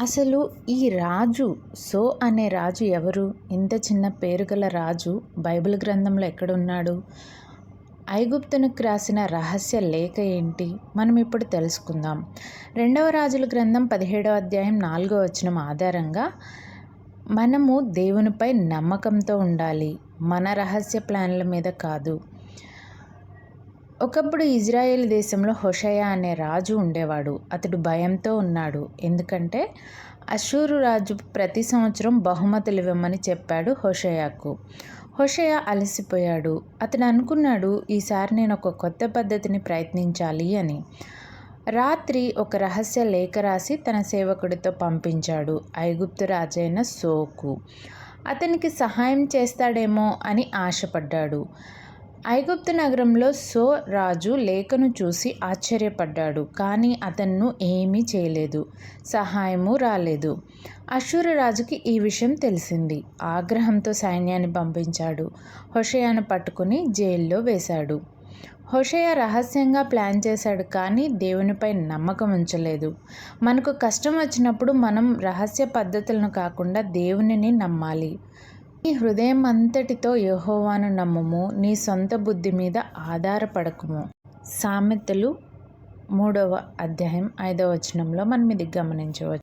అసలు ఈ రాజు సో అనే రాజు ఎవరు? ఇంత చిన్న పేరు గల రాజు బైబిల్ గ్రంథంలో ఎక్కడున్నాడు? ఐగుప్తునికి రాసిన రహస్య లేఖ ఏంటి? మనం ఇప్పుడు తెలుసుకుందాం. రెండవ రాజుల గ్రంథం పదిహేడవ అధ్యాయం నాలుగో వచనం ఆధారంగా మనము దేవునిపై నమ్మకంతో ఉండాలి. మన రహస్య ప్లాన్ల మీద కాదు. ఒకప్పుడు ఇజ్రాయేల్ దేశంలో హోషయ అనే రాజు ఉండేవాడు. అతడు భయంతో ఉన్నాడు. ఎందుకంటే అషూరు రాజు ప్రతి సంవత్సరం బహుమతులు ఇవ్వమని చెప్పాడు హోషయాకు. హోషయ అలసిపోయాడు. అతడు అనుకున్నాడు ఈసారి నేను ఒక కొత్త పద్ధతిని ప్రయత్నించాలి అని. రాత్రి ఒక రహస్య లేఖ రాసి తన సేవకుడితో పంపించాడు ఐగుప్తు రాజైన సోకు. అతనికి సహాయం చేస్తాడేమో అని ఆశపడ్డాడు. ఐగుప్తు నగరంలో సో రాజు లేఖను చూసి ఆశ్చర్యపడ్డాడు కానీ అతన్ను ఏమీ చేయలేదు సహాయము రాలేదు. అశూర రాజుకి ఈ విషయం తెలిసింది. ఆగ్రహంతో సైన్యాన్ని పంపించాడు హొషయాను పట్టుకుని జైల్లో వేశాడు. హోషయ రహస్యంగా ప్లాన్ చేశాడు కానీ దేవునిపై నమ్మకం ఉంచలేదు. మనకు కష్టం వచ్చినప్పుడు మనం రహస్య పద్ధతులను కాకుండా దేవునిని నమ్మాలి. నీ హృదయం అంతటితో యహోవాను నమ్మము. నీ సొంత బుద్ధి మీద ఆధారపడకము. సామెతలు మూడవ అధ్యాయం ఐదవ వచనంలో మనం ఇది గమనించవచ్చు.